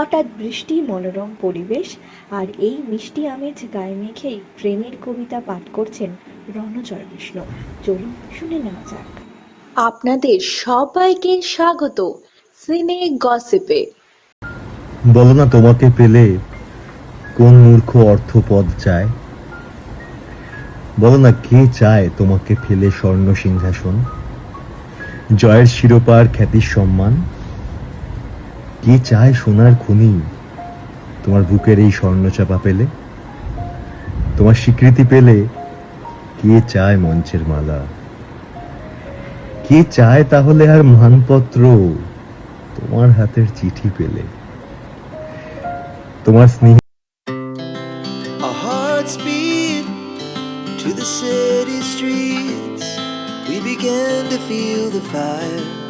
হঠাৎ বৃষ্টি মনোরম পরিবেশ আর এই মিষ্টি আমেজ গায়ে মেখেই প্রেমের কবিতা পাঠ করছেন রণজয় বিষ্ণু চলুন শুনে নেওয়া যাক। আপনাদের সবাইকে স্বাগত সিনে গসিপে। বলো না তোমাকে পেলে কোন মূর্খ অর্থপদ চায়? বলো না কে চায় তোমাকে ফেলে স্বর্ণ সিংহাসন? জয়ের শিরোপার খ্যাতির সম্মান? কে চায় সোনার খনি? তোমার বুকের এই স্বর্ণচাপা পেলে? তোমার স্বীকৃতি পেলে কে চায় মঞ্চের মালা? কে চায় তাহলে আর মানপত্র? তোমার হাতের চিঠি পেলে। তোমার স্নেহ fire.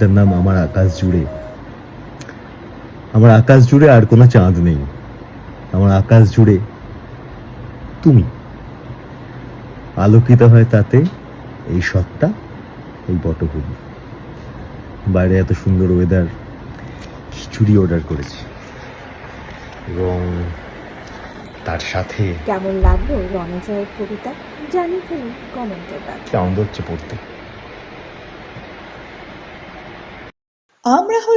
Wild. নাম আমার আকাশ জুড়ে। আমার আকাশ জুড়ে আর কোনো চাঁদ নেই। আমার আকাশ জুড়ে তুমি। আলোকিত হয় তাতে এই সত্তা এই পটভূমি বাইরে এত সুন্দর ওয়েদার খিচুড়ি অর্ডার করেছি। এবং তার সাথে কেমন লাগল রণজয়ের কবিতা? জানিয়ে ফেলুন কমেন্টের আনন্দ হচ্ছে পড়তে?